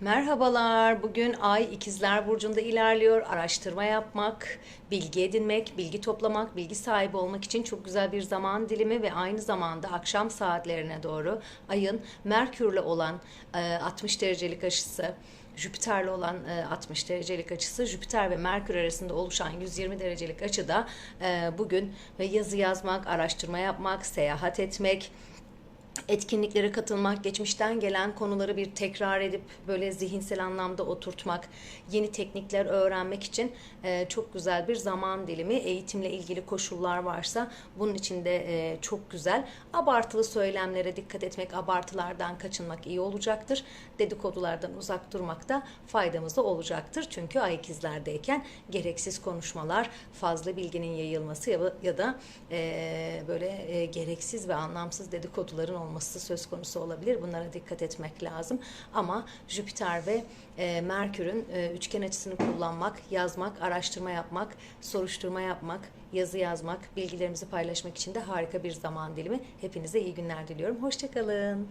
Merhabalar. Bugün Ay İkizler Burcu'nda ilerliyor. Araştırma yapmak, bilgi edinmek, bilgi toplamak, bilgi sahibi olmak için çok güzel bir zaman dilimi ve aynı zamanda akşam saatlerine doğru Ay'ın Merkür'le olan e, 60 derecelik açısı, Jüpiter'le olan e, 60 derecelik açısı, Jüpiter ve Merkür arasında oluşan 120 derecelik açıda e, bugün yazı yazmak, araştırma yapmak, seyahat etmek, etkinliklere katılmak, geçmişten gelen konuları bir tekrar edip böyle zihinsel anlamda oturtmak, yeni teknikler öğrenmek için e, çok güzel bir zaman dilimi. Eğitimle ilgili koşullar varsa bunun için de e, çok güzel. Abartılı söylemlere dikkat etmek, abartılardan kaçınmak iyi olacaktır. Dedikodulardan uzak durmak da faydamıza olacaktır. Çünkü ay ikizlerdeyken gereksiz konuşmalar, fazla bilginin yayılması ya, da e, böyle gereksiz ve anlamsız dedikoduların olması söz konusu olabilir. Bunlara dikkat etmek lazım. Ama Jüpiter ve e, Merkür'ün e, üçgen açısını kullanmak, yazmak, araştırma yapmak, soruşturma yapmak, yazı yazmak, bilgilerimizi paylaşmak için de harika bir zaman dilimi. Hepinize iyi günler diliyorum. Hoşçakalın.